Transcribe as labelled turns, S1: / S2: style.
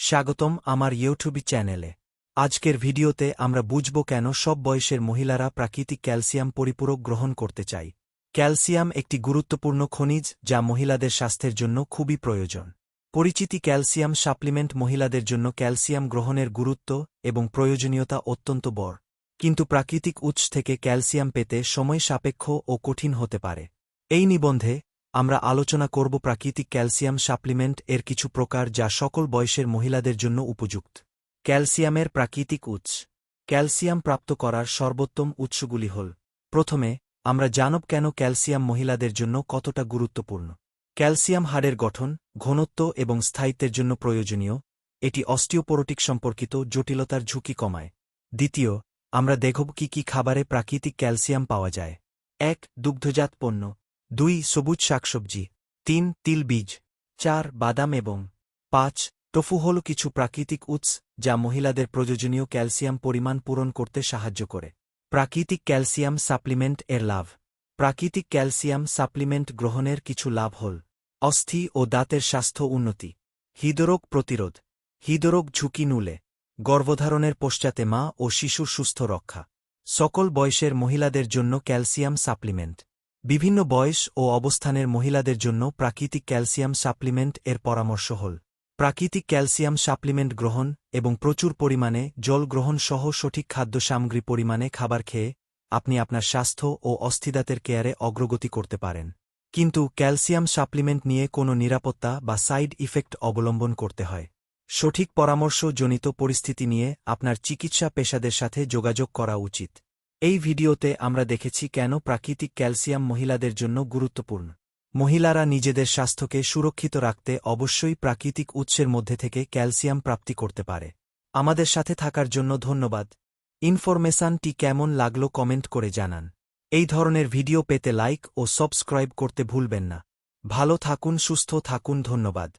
S1: স্বাগতম আমার ইউটিউব চ্যানেলে। আজকের ভিডিওতে আমরা বুঝব কেন সব বয়সের মহিলারা প্রাকৃতিক ক্যালসিয়াম পরিপূরক গ্রহণ করতে চাই ক্যালসিয়াম একটি গুরুত্বপূর্ণ খনিজ যা মহিলাদের স্বাস্থ্যের জন্য খুবই প্রয়োজন। পরিচিতি ক্যালসিয়াম সাপ্লিমেন্ট মহিলাদের জন্য ক্যালসিয়াম গ্রহণের গুরুত্ব এবং প্রয়োজনীয়তা অত্যন্ত বড়। কিন্তু প্রাকৃতিক উৎস থেকে ক্যালসিয়াম পেতে সময় সাপেক্ষ ও কঠিন হতে পারে। এই নিবন্ধে আমরা আলোচনা করব প্রাকৃতিক ক্যালসিয়াম সাপ্লিমেন্ট এর কিছু প্রকার যা সকল বয়সের মহিলাদের জন্য উপযুক্ত। ক্যালসিয়ামের প্রাকৃতিক উৎস। ক্যালসিয়াম প্রাপ্ত করার সর্বোত্তম উৎসগুলি হল, প্রথমে, আমরা জানব কেন ক্যালসিয়াম মহিলাদের জন্য কতটা গুরুত্বপূর্ণ। ক্যালসিয়াম হাড়ের গঠন, ঘনত্ব এবং স্থায়িত্বের জন্য প্রয়োজনীয়, এটি অস্টিওপোরোটিক সম্পর্কিত জটিলতার ঝুঁকি কমায়। দ্বিতীয়, আমরা দেখব কি কি খাবারে প্রাকৃতিক ক্যালসিয়াম পাওয়া যায়। এক, দুগ্ধজাত পণ্য। দুই সবুজ শাকসবজি, তিন তিল বীজ, চার বাদাম এবং পাঁচ টফু হল কিছু প্রাকৃতিক উৎস যা মহিলাদের প্রয়োজনীয় ক্যালসিয়াম পরিমাণ পূরণ করতে সাহায্য করে। প্রাকৃতিক ক্যালসিয়াম সাপ্লিমেন্ট এর লাভ। প্রাকৃতিক ক্যালসিয়াম সাপ্লিমেন্ট গ্রহণের কিছু লাভ হল। অস্থি ও দাঁতের স্বাস্থ্য উন্নতি। হৃদরোগ প্রতিরোধ। হৃদরোগ ঝুঁকি নুলে। গর্ভধারণের পশ্চাতে মা ও শিশুর সুস্থ রক্ষা। সকল বয়সের মহিলাদের জন্য ক্যালসিয়াম সাপ্লিমেন্ট। বিভিন্ন বয়স ও অবস্থানের মহিলাদের জন্য প্রাকৃতিক ক্যালসিয়াম সাপ্লিমেন্ট এর পরামর্শ হল। প্রাকৃতিক ক্যালসিয়াম সাপ্লিমেন্ট গ্রহণ এবং প্রচুর পরিমাণে জল গ্রহণ সহ সঠিক খাদ্য সামগ্রী পরিমাণে খাবার খেয়ে আপনি আপনার স্বাস্থ্য ও অস্থিদাতের কেয়ারে অগ্রগতি করতে পারেন। কিন্তু ক্যালসিয়াম সাপ্লিমেন্ট নিয়ে কোনো নিরাপত্তা বা সাইড ইফেক্ট অবলম্বন করতে হয়। সঠিক পরামর্শজনিত পরিস্থিতি নিয়ে আপনার চিকিৎসা পেশাদের সাথে যোগাযোগ করা উচিত। এই ভিডিওতে আমরা দেখেছি কেন প্রাকৃতিক ক্যালসিয়াম মহিলাদের জন্য গুরুত্বপূর্ণ। মহিলারা নিজেদের স্বাস্থ্যকে সুরক্ষিত রাখতে অবশ্যই প্রাকৃতিক উৎসের মধ্যে থেকে ক্যালসিয়াম প্রাপ্তি করতে পারে। আমাদের সাথে থাকার জন্য ধন্যবাদ। ইনফরমেশনটি কেমন লাগল কমেন্ট করে জানান। এই ধরনের ভিডিও পেতে লাইক ও সাবস্ক্রাইব করতে ভুলবেন না। ভালো থাকুন, সুস্থ থাকুন, ধন্যবাদ।